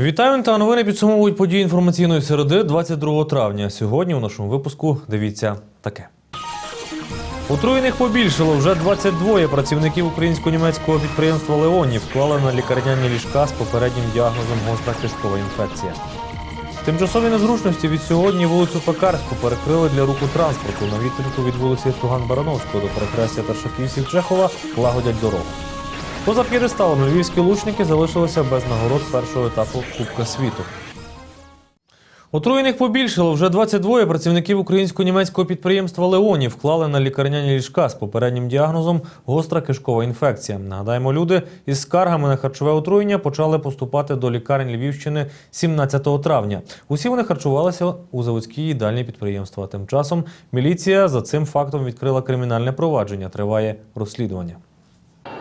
Вітаю та новини підсумовують події інформаційної середи 22 травня. Сьогодні у нашому випуску дивіться таке. Отруєних побільшало. Вже 22 працівників українсько-німецького підприємства Леоні вклали на лікарняні ліжка з попереднім діагнозом гостра кишкова інфекція. Тимчасові незручності від сьогодні вулицю Пекарську перекрили для руху транспорту. На відтинку від вулиці Туган Барановського до перехрестя Таршаківців Чехова лагодять дорогу. Поза п'єдесталом львівські лучники залишилися без нагород першого етапу Кубка світу. Отруєних побільшало. Вже 22 працівників українсько-німецького підприємства Леоні вклали на лікарняні ліжка з попереднім діагнозом гостра кишкова інфекція. Нагадаємо, люди із скаргами на харчове отруєння почали поступати до лікарень Львівщини 17 травня. Усі вони харчувалися у заводській їдальні підприємства. Тим часом міліція за цим фактом відкрила кримінальне провадження. Триває розслідування.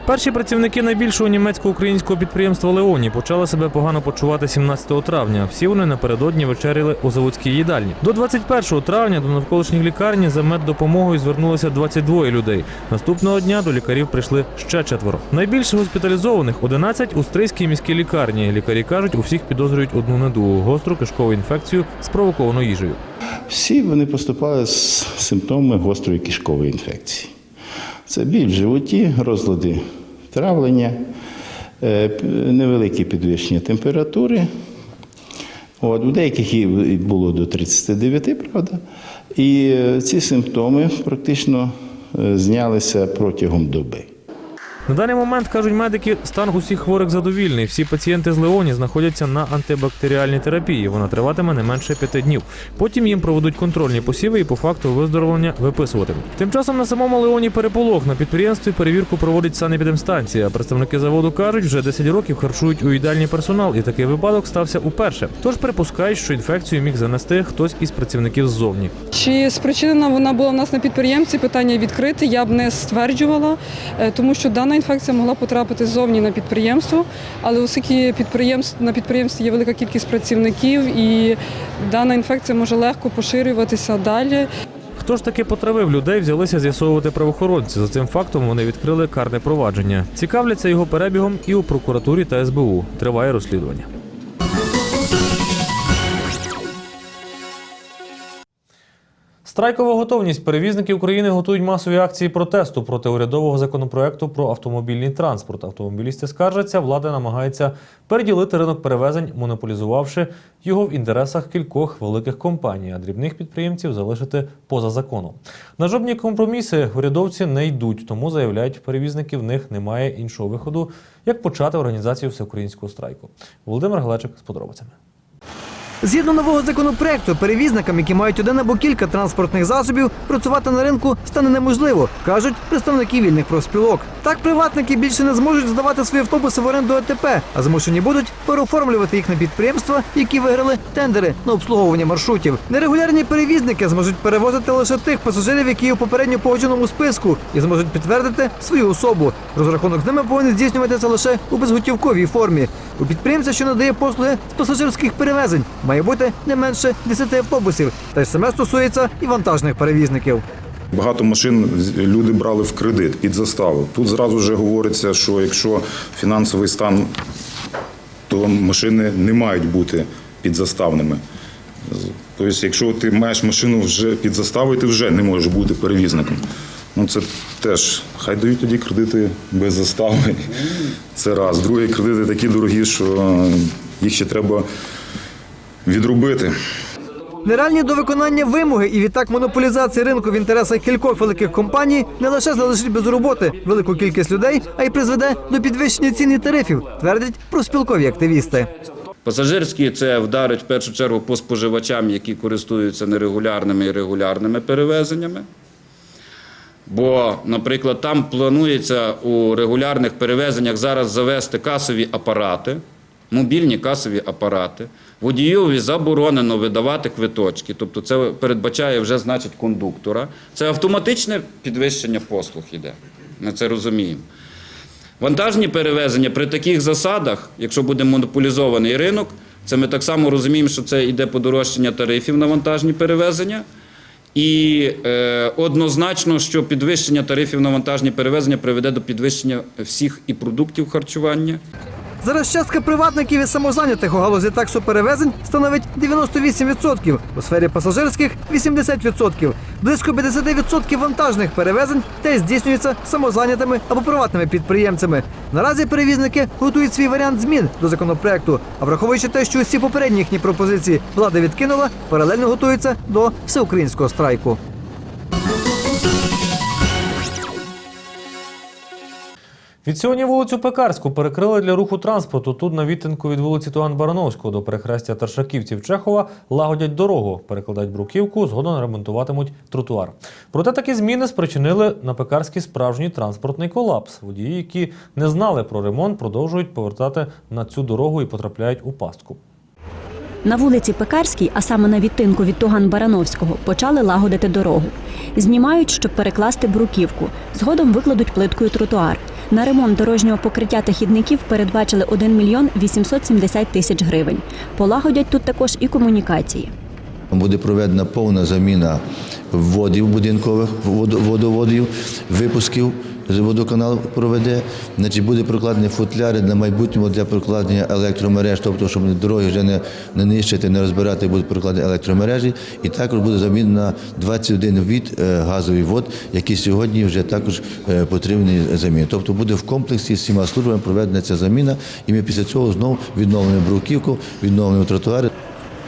Перші працівники найбільшого німецько-українського підприємства Леоні почали себе погано почувати 17 травня. Всі вони напередодні вечеряли у заводській їдальні. До 21 травня до навколишніх лікарні за меддопомогою звернулося 22 людей. Наступного дня до лікарів прийшли ще четверо. Найбільше госпіталізованих 11 у Стрийській міській лікарні. Лікарі кажуть, у всіх підозрюють одну недугу гостру кишкову інфекцію, спровоковану їжею. Всі вони поступали з симптомами гострої кишкової інфекції. Це біль в животі, розлади травлення, невеликі невелике підвищення температури. От, у деяких і було до 39, правда. І е, ці симптоми практично е, знялися протягом доби. На даний момент кажуть медики, стан усіх хворих задовільний. Всі пацієнти з Леоні знаходяться на антибактеріальній терапії. Вона триватиме не менше п'яти днів. Потім їм проведуть контрольні посіви і по факту виздоровлення виписуватимуть. Тим часом на самому Леоні переполох на підприємстві перевірку проводить санепідемстанція. Представники заводу кажуть, вже 10 років харчують у їдальні персонал, і такий випадок стався уперше. Тож припускають, що інфекцію міг занести хтось із працівників ззовні. Чи спричинена вона була в нас на підприємці? Питання відкрите. Я б не стверджувала, е, тому що дана інфекція могла потрапити ззовні на підприємство, але оскільки підприємств на підприємстві є велика кількість працівників, і дана інфекція може легко поширюватися далі. Хто ж таки потравив людей, взялися з'ясовувати правоохоронці. За цим фактом вони відкрили карне провадження. Цікавляться його перебігом і у прокуратурі та СБУ. Триває розслідування. Страйкова готовність. Перевізники України готують масові акції протесту проти урядового законопроекту про автомобільний транспорт. Автомобілісти скаржаться, влада намагається переділити ринок перевезень, монополізувавши його в інтересах кількох великих компаній, а дрібних підприємців залишити поза законом. На жодні компроміси урядовці не йдуть, тому заявляють перевізники, в них немає іншого виходу, як почати організацію всеукраїнського страйку. Володимир Глечик з подробицями. Згідно нового законопроекту, перевізникам, які мають один або кілька транспортних засобів, працювати на ринку стане неможливо, кажуть представники вільних профспілок. Так приватники більше не зможуть здавати свої автобуси в оренду АТП, а змушені будуть переоформлювати їх на підприємства, які виграли тендери на обслуговування маршрутів. Нерегулярні перевізники зможуть перевозити лише тих пасажирів, які є у попередньо погодженому списку, і зможуть підтвердити свою особу. Розрахунок з ними повинен здійснюватися лише у безготівковій формі. У підприємця, що надає послуги з пасажирських перевезень, має бути не менше 10 автобусів. Те ж саме стосується і вантажних перевізників. Багато машин люди брали в кредит під заставу. Тут зразу вже говориться, що якщо фінансовий стан, то машини не мають бути підзаставними. Тобто, якщо ти маєш машину вже під заставою, ти вже не можеш бути перевізником. Ну це теж хай дають тоді кредити без застави. Це раз. Друге, кредити такі дорогі, що їх ще треба відробити. Нереальні до виконання вимоги і відтак монополізації ринку в інтересах кількох великих компаній не лише залишить без роботи велику кількість людей, а й призведе до підвищення цін і тарифів, твердять профспілкові активісти. Пасажирські це вдарить в першу чергу по споживачам, які користуються нерегулярними і регулярними перевезеннями. Бо, наприклад, там планується у регулярних перевезеннях зараз завести касові апарати, мобільні касові апарати. Водієві заборонено видавати квиточки, тобто це передбачає вже значить кондуктора. Це автоматичне підвищення послуг іде. Ми це розуміємо. Вантажні перевезення при таких засадах, якщо буде монополізований ринок, це ми так само розуміємо, що це йде подорожчання тарифів на вантажні перевезення. І е, однозначно, що підвищення тарифів на вантажні перевезення приведе до підвищення всіх і продуктів харчування. Зараз частка приватників і самозайнятих у галузі таксоперевезень становить 98%, у сфері пасажирських 80%. Близько 50% вантажних перевезень теж здійснюються самозайнятими або приватними підприємцями. Наразі перевізники готують свій варіант змін до законопроекту, а враховуючи те, що усі попередні їхні пропозиції влада відкинула, паралельно готуються до всеукраїнського страйку. Від сьогодні вулицю Пекарську перекрили для руху транспорту. Тут на відтинку від вулиці Туган Барановського до перехрестя Таршаківців Чехова лагодять дорогу, перекладають бруківку, згодом ремонтуватимуть тротуар. Проте такі зміни спричинили на Пекарській справжній транспортний колапс. Водії, які не знали про ремонт, продовжують повертати на цю дорогу і потрапляють у пастку. На вулиці Пекарській, а саме на відтинку від Туган Барановського, почали лагодити дорогу. Знімають, щоб перекласти бруківку. Згодом викладуть плиткою тротуар. На ремонт дорожнього покриття та хідників передбачили 1 мільйон 870 тисяч гривень. Полагодять тут також і комунікації. Буде проведена повна заміна водів будинкових, водоводів, випусків водоканал проведе. Значить, буде прокладені футляри для майбутнього для прокладення електромереж, тобто, щоб дороги вже не, не нищити, не розбирати, будуть прокладені електромережі. І також буде замінена 21 від е, газових вод, які сьогодні вже також е, потрібні заміни. Тобто буде в комплексі з всіма службами проведена ця заміна, і ми після цього знову відновлюємо бруківку, відновлюємо тротуари.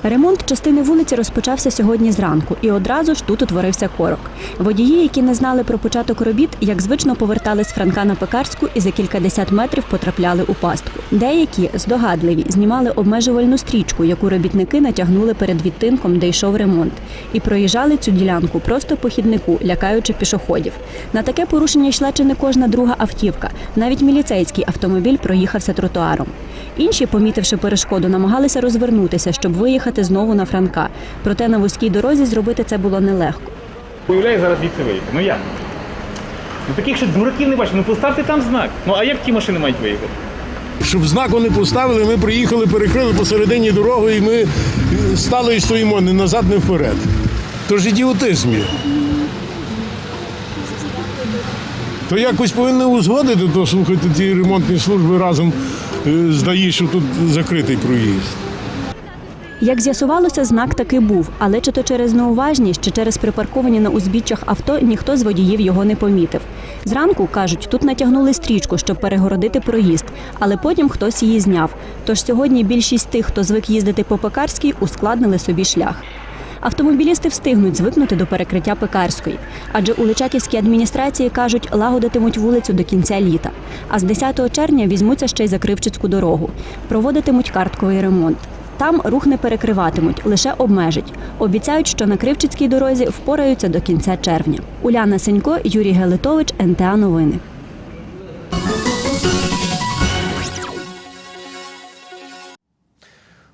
Ремонт частини вулиці розпочався сьогодні зранку, і одразу ж тут утворився корок. Водії, які не знали про початок робіт, як звично повертали з Франка на Пекарську і за кількадесят метрів потрапляли у пастку. Деякі здогадливі знімали обмежувальну стрічку, яку робітники натягнули перед відтинком, де йшов ремонт, і проїжджали цю ділянку просто по хіднику, лякаючи пішоходів. На таке порушення йшла чи не кожна друга автівка. Навіть міліцейський автомобіль проїхався тротуаром. Інші, помітивши перешкоду, намагалися розвернутися, щоб виїхати знову на Франка. Проте на вузькій дорозі зробити це було нелегко. Уявляю, зараз звідси виїхати. Ну як? Ну таких ще дураків не бачу. Ну поставте там знак. Ну а як ті машини мають виїхати? Щоб знак вони поставили, ми приїхали, перекрили посередині дороги, і ми стали і стоїмо не назад, не вперед. Тож ідіотизм є. То якось повинні узгодити, то слухайте, ті ремонтні служби разом е, здають, що тут закритий проїзд. Як з'ясувалося, знак таки був, але чи то через неуважність, чи через припарковані на узбіччях авто, ніхто з водіїв його не помітив. Зранку кажуть, тут натягнули стрічку, щоб перегородити проїзд, але потім хтось її зняв. Тож сьогодні більшість тих, хто звик їздити по Пекарській, ускладнили собі шлях. Автомобілісти встигнуть звикнути до перекриття Пекарської, адже у Личаківській адміністрації кажуть, лагодитимуть вулицю до кінця літа. А з 10 червня візьмуться ще й за Кривчицьку дорогу. Проводитимуть картковий ремонт. Там рух не перекриватимуть, лише обмежать. Обіцяють, що на Кривчицькій дорозі впораються до кінця червня. Уляна Сенько, Юрій Гелитович, НТА Новини.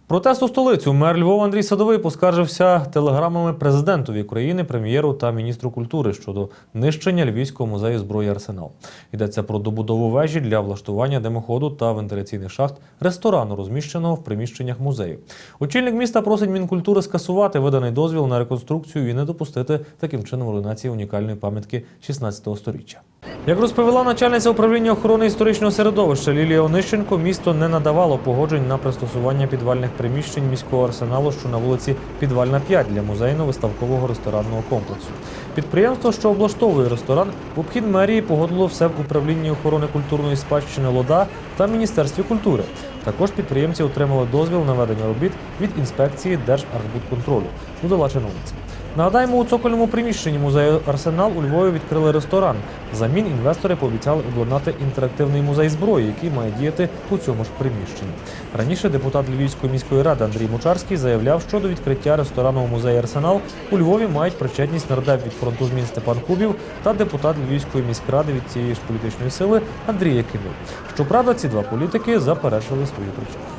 Протест у столицю мер Львова Андрій Садовий поскаржився телеграмами президентові країни, прем'єру та міністру культури щодо нищення Львівського музею зброї Арсенал. Йдеться про добудову вежі для влаштування димоходу та вентиляційних шахт ресторану, розміщеного в приміщеннях музею. Очільник міста просить Мінкультури скасувати виданий дозвіл на реконструкцію і не допустити таким чином руйнації унікальної пам'ятки 16 століття. Як розповіла начальниця управління охорони історичного середовища Лілія Онищенко, місто не надавало погоджень на пристосування підвальних приміщень міського арсеналу, що на вулиці Підвальна 5 для музейно-виставкового ресторанного комплексу. Підприємство, що облаштовує ресторан, в обхід мерії погодило все в управлінні охорони культурної спадщини Лода та Міністерстві культури. Також підприємці отримали дозвіл на ведення робіт від інспекції Держархбудконтролю. Додала чиновниця. Нагадаємо, у цокольному приміщенні музею Арсенал у Львові відкрили ресторан. Взамін інвестори пообіцяли обладнати інтерактивний музей зброї, який має діяти у цьому ж приміщенні. Раніше депутат Львівської міської ради Андрій Мучарський заявляв, що до відкриття ресторану у музеї Арсенал у Львові мають причетність нардеп від фронту змін Степан Кубів та депутат Львівської міськради від цієї ж політичної сили Андрій Якимов. Щоправда, ці два політики заперечили свою причетність.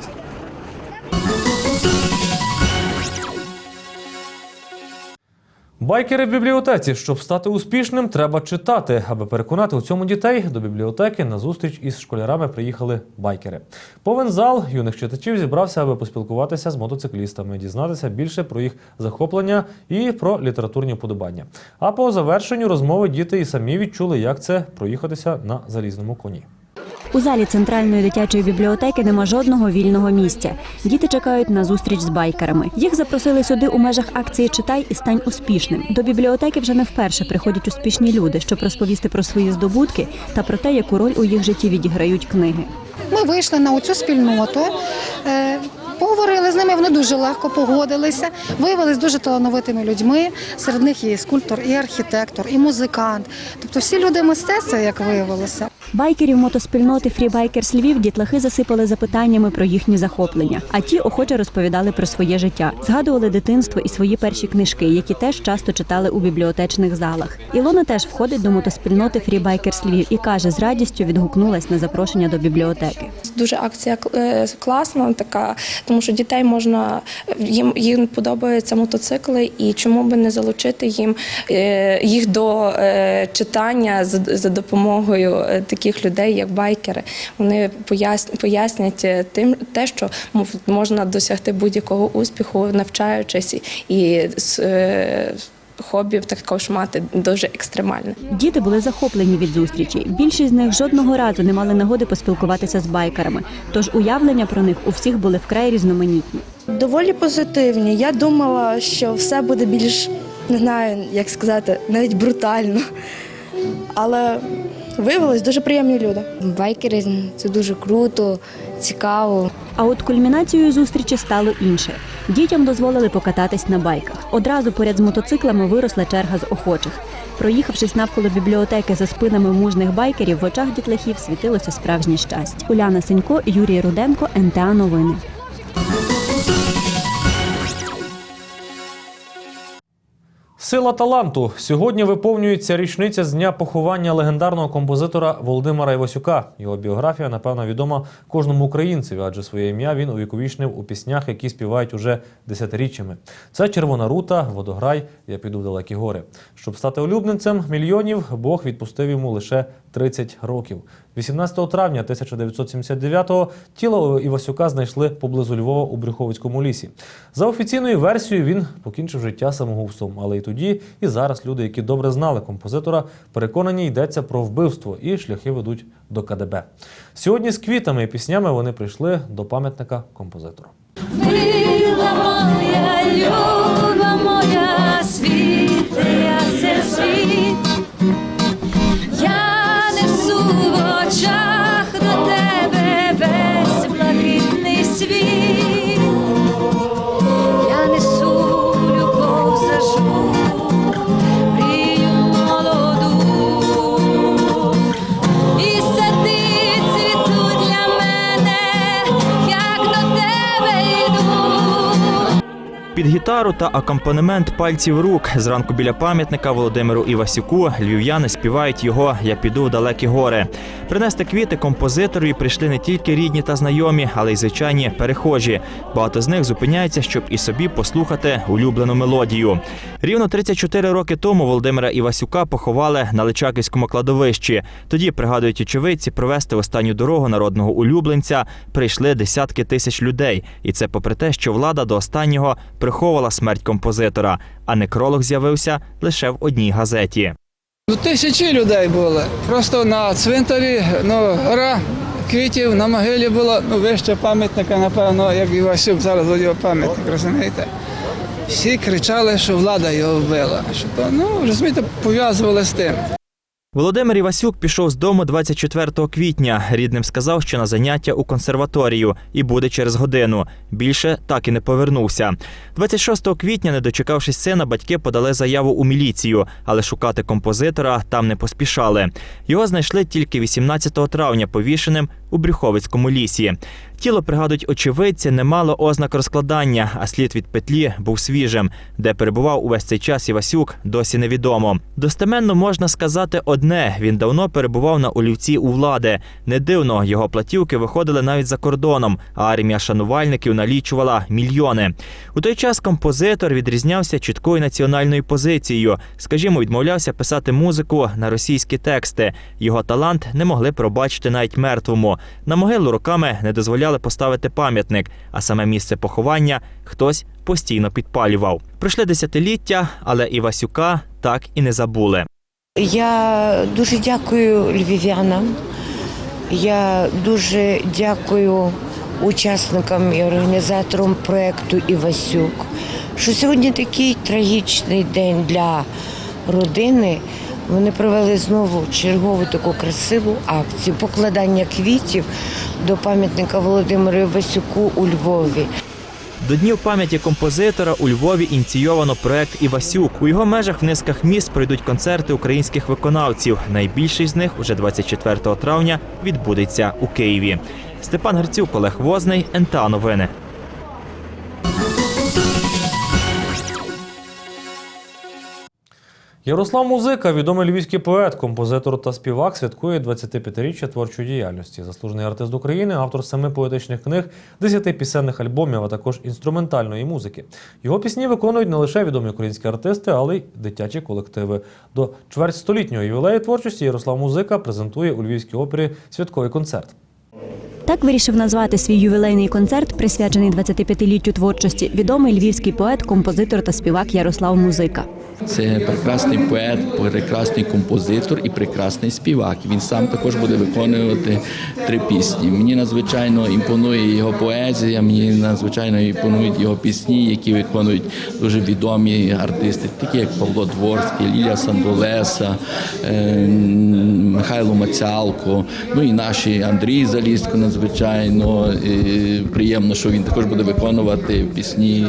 Байкери в бібліотеці. Щоб стати успішним, треба читати. Аби переконати у цьому дітей, до бібліотеки на зустріч із школярами приїхали байкери. Повен зал юних читачів зібрався, аби поспілкуватися з мотоциклістами, дізнатися більше про їх захоплення і про літературні вподобання. А по завершенню розмови діти і самі відчули, як це проїхатися на залізному коні. У залі центральної дитячої бібліотеки нема жодного вільного місця. Діти чекають на зустріч з байкерами. Їх запросили сюди у межах акції Читай і стань успішним. До бібліотеки вже не вперше приходять успішні люди, щоб розповісти про свої здобутки та про те, яку роль у їх житті відіграють книги. Ми вийшли на оцю спільноту, е, поговорили з ними, вони дуже легко погодилися, виявилися дуже талановитими людьми. Серед них є і скульптор, і архітектор, і музикант. Тобто всі люди мистецтва, як виявилося. Байкерів мотоспільноти Фрібайкерс Львів дітлахи засипали запитаннями про їхні захоплення, а ті охоче розповідали про своє життя, згадували дитинство і свої перші книжки, які теж часто читали у бібліотечних залах. Ілона теж входить до мотоспільноти Фрібайкерс Львів і каже, з радістю відгукнулась на запрошення до бібліотеки. Дуже акція е, класна, така, тому що дітей можна їм їм подобаються мотоцикли, і чому би не залучити їм е, їх до е, читання за, допомогою е, таких людей, як байкери. Вони пояс- пояснять е, тим те, що можна досягти будь-якого успіху, навчаючись і, е, хобі також мати дуже екстремальне. Діти були захоплені від зустрічі. Більшість з них жодного разу не мали нагоди поспілкуватися з байкерами. Тож уявлення про них у всіх були вкрай різноманітні. Доволі позитивні. Я думала, що все буде більш, не знаю, як сказати, навіть брутально. Але виявилось дуже приємні люди. Байкери це дуже круто, цікаво. А от кульмінацією зустрічі стало інше. Дітям дозволили покататись на байках. Одразу поряд з мотоциклами виросла черга з охочих. Проїхавшись навколо бібліотеки за спинами мужних байкерів, в очах дітлахів світилося справжнє щастя. Уляна Сенько, Юрій Руденко, НТА Новини. Сила таланту сьогодні виповнюється річниця з дня поховання легендарного композитора Володимира Івасюка. Його біографія, напевно, відома кожному українцеві, адже своє ім'я він увіковічнив у піснях, які співають уже десятиріччями. Це Червона рута, водограй. Я піду в далекі гори. Щоб стати улюбленцем мільйонів, Бог відпустив йому лише 30 років. 18 травня 1979-го тіло Івасюка знайшли поблизу Львова у Брюховицькому лісі. За офіційною версією, він покінчив життя самогубством. Але і тоді, і зараз люди, які добре знали композитора, переконані, йдеться про вбивство і шляхи ведуть до КДБ. Сьогодні з квітами і піснями вони прийшли до пам'ятника композитору. Мила моя, Під гітару та акомпанемент пальців рук зранку біля пам'ятника Володимиру Івасюку львів'яни співають його Я піду в далекі гори. Принести квіти композитору прийшли не тільки рідні та знайомі, але й звичайні перехожі. Багато з них зупиняються, щоб і собі послухати улюблену мелодію. Рівно 34 роки тому Володимира Івасюка поховали на Личаківському кладовищі. Тоді пригадують очевидці, провести останню дорогу народного улюбленця прийшли десятки тисяч людей, і це попри те, що влада до останнього приховувала смерть композитора, а некролог з'явився лише в одній газеті. Ну, тисячі людей були. Просто на цвинтарі, ну, гора квітів на могилі було, ну, вище пам'ятника, напевно, як Івасюк зараз його пам'ятник, розумієте? Всі кричали, що влада його вбила. Що то, ну, розумієте, пов'язували з тим. Володимир Івасюк пішов з дому 24 квітня. Рідним сказав, що на заняття у консерваторію і буде через годину. Більше так і не повернувся. 26 квітня, не дочекавшись сина, батьки подали заяву у міліцію, але шукати композитора там не поспішали. Його знайшли тільки 18 травня повішеним у Брюховицькому лісі. Тіло, пригадують очевидці, не мало ознак розкладання, а слід від петлі був свіжим. Де перебував увесь цей час Івасюк, досі невідомо. Достеменно можна сказати одне: він давно перебував на олівці у влади. Не дивно, його платівки виходили навіть за кордоном, а армія шанувальників налічувала мільйони. У той час композитор відрізнявся чіткою національною позицією. Скажімо, відмовлявся писати музику на російські тексти. Його талант не могли пробачити навіть мертвому. На могилу роками не дозволяли поставити пам'ятник, а саме місце поховання хтось постійно підпалював. Пройшли десятиліття, але Івасюка так і не забули. Я дуже дякую львів'янам Я дуже дякую учасникам і організаторам проєкту Івасюк, що сьогодні такий трагічний день для родини. Вони провели знову чергову таку красиву акцію покладання квітів до пам'ятника Володимиру Івасюку у Львові. До Днів пам'яті композитора у Львові ініційовано проект Івасюк. У його межах в низках міст пройдуть концерти українських виконавців. Найбільший з них уже 24 травня відбудеться у Києві. Степан Герцюк, Олег Возний, НТА Новини. Ярослав Музика, відомий львівський поет, композитор та співак, святкує 25-річчя творчої діяльності. Заслужений артист України, автор семи поетичних книг, 10 пісенних альбомів, а також інструментальної музики. Його пісні виконують не лише відомі українські артисти, але й дитячі колективи. До чвертьстолітнього ювілею творчості Ярослав Музика презентує у Львівській опері святковий концерт. Так вирішив назвати свій ювілейний концерт, присвячений 25-літтю творчості, відомий львівський поет, композитор та співак Ярослав Музика. Це прекрасний поет, прекрасний композитор і прекрасний співак. Він сам також буде виконувати три пісні. Мені надзвичайно імпонує його поезія, мені надзвичайно імпонують його пісні, які виконують дуже відомі артисти, такі як Павло Дворський, Лілія Сандолеса, е, Михайло Мацялко, ну і наші Андрій Залістко надзвичайно е, приємно, що він також буде виконувати пісні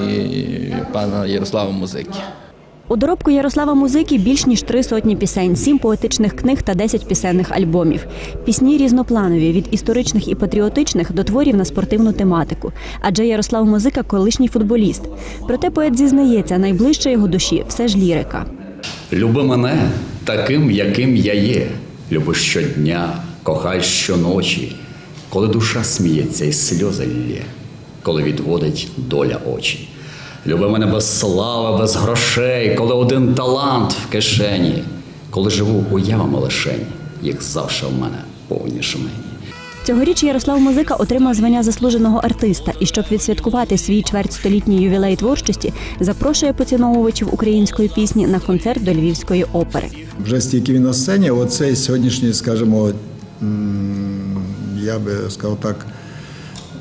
пана Ярослава Музики. У доробку Ярослава Музики більш ніж три сотні пісень, сім поетичних книг та десять пісенних альбомів. Пісні різнопланові від історичних і патріотичних до творів на спортивну тематику. Адже Ярослав Музика колишній футболіст. Проте поет зізнається, найближче його душі все ж лірика. Люби мене таким, яким я є. Люби щодня, кохай щоночі, коли душа сміється і сльози лє, коли відводить доля очі. Люби мене без слави, без грошей, коли один талант в кишені, коли живу уявами лишень, їх завше в мене повні шмені. Цьогоріч Ярослав Музика отримав звання заслуженого артиста і щоб відсвяткувати свій чвертьстолітній ювілей творчості, запрошує поціновувачів української пісні на концерт до Львівської опери. Вже стільки він на сцені, оцей сьогоднішній, скажімо, м, я би сказав так,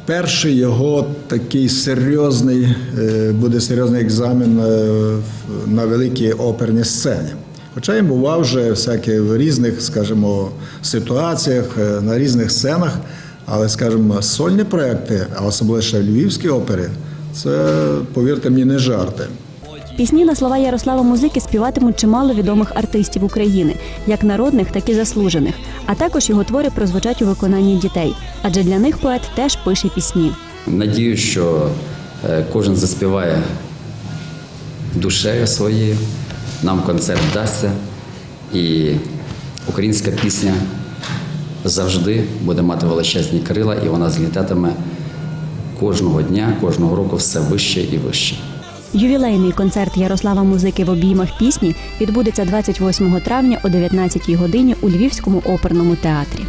перший його такий серйозний, е, буде серйозний екзамен е, на великій оперній сцені. Хоча він бував вже всякі в різних, скажімо, ситуаціях, е, на різних сценах, але, скажімо, сольні проекти, а особливо ще в Львівській опері, це, повірте мені, не жарти. Пісні на слова Ярослава Музики співатимуть чимало відомих артистів України, як народних, так і заслужених. А також його твори прозвучать у виконанні дітей, адже для них поет теж пише пісні. Надію, що е, кожен заспіває душею своєю, нам концерт вдасться, і українська пісня завжди буде мати величезні крила, і вона злітатиме кожного дня, кожного року все вище і вище. Ювілейний концерт Ярослава Музики в обіймах пісні відбудеться 28 травня о 19 годині у Львівському оперному театрі.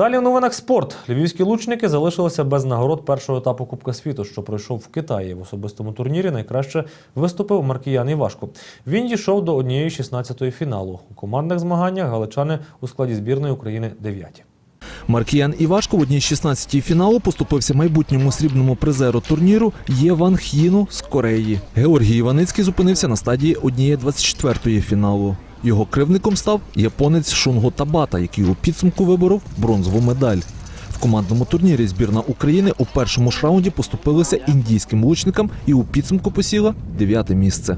Далі в новинах спорт. Львівські лучники залишилися без нагород першого етапу Кубка світу, що пройшов в Китаї. В особистому турнірі найкраще виступив Маркіян Івашко. Він дійшов до однієї 16-ї фіналу. У командних змаганнях галичани у складі збірної України дев'яті. Маркіян Івашко в одній 16-й фіналу поступився майбутньому срібному призеру турніру Єван Х'їну з Кореї. Георгій Іваницький зупинився на стадії однієї 24-ї фіналу. Його кривником став японець Шунго Табата, який у підсумку виборов бронзову медаль. В командному турнірі збірна України у першому ж раунді поступилася індійським лучникам і у підсумку посіла дев'яте місце.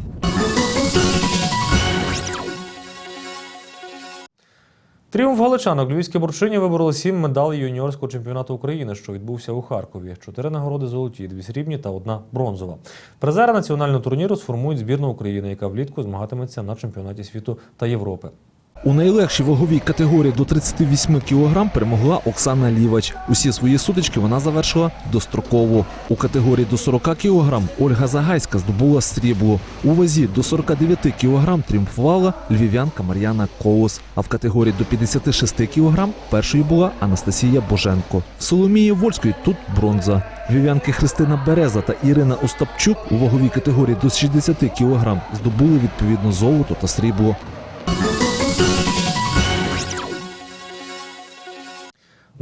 Тріумф галичанок львівські борчині вибороли сім медалей юніорського чемпіонату України, що відбувся у Харкові. Чотири нагороди золоті, дві срібні та одна бронзова. Призери національного турніру сформують збірну України, яка влітку змагатиметься на чемпіонаті світу та Європи. У найлегшій ваговій категорії до 38 кг перемогла Оксана Лівач. Усі свої сутички вона завершила достроково. У категорії до 40 кг Ольга Загайська здобула срібло. У вазі до 49 кг тріумфувала львів'янка Мар'яна Колос. А в категорії до 56 кг першою була Анастасія Боженко. В Соломії Вольської тут бронза. Львів'янки Христина Береза та Ірина Остапчук у ваговій категорії до 60 кг здобули відповідно золото та срібло.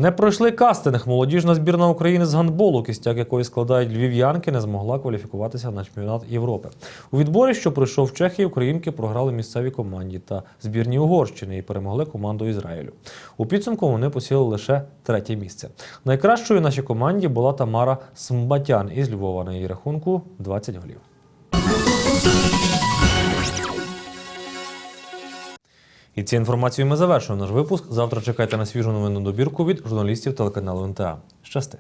Не пройшли кастинг. Молодіжна збірна України з гандболу, кістяк якої складають львів'янки, не змогла кваліфікуватися на чемпіонат Європи. У відборі, що пройшов в Чехії, українки програли місцевій команді та збірні Угорщини і перемогли команду Ізраїлю. У підсумку вони посіли лише третє місце. Найкращою нашій команді була Тамара Смбатян із Львова на її рахунку 20 голів. І цією інформацією ми завершуємо наш випуск. Завтра чекайте на свіжу новинну добірку від журналістів телеканалу НТА. Щасти!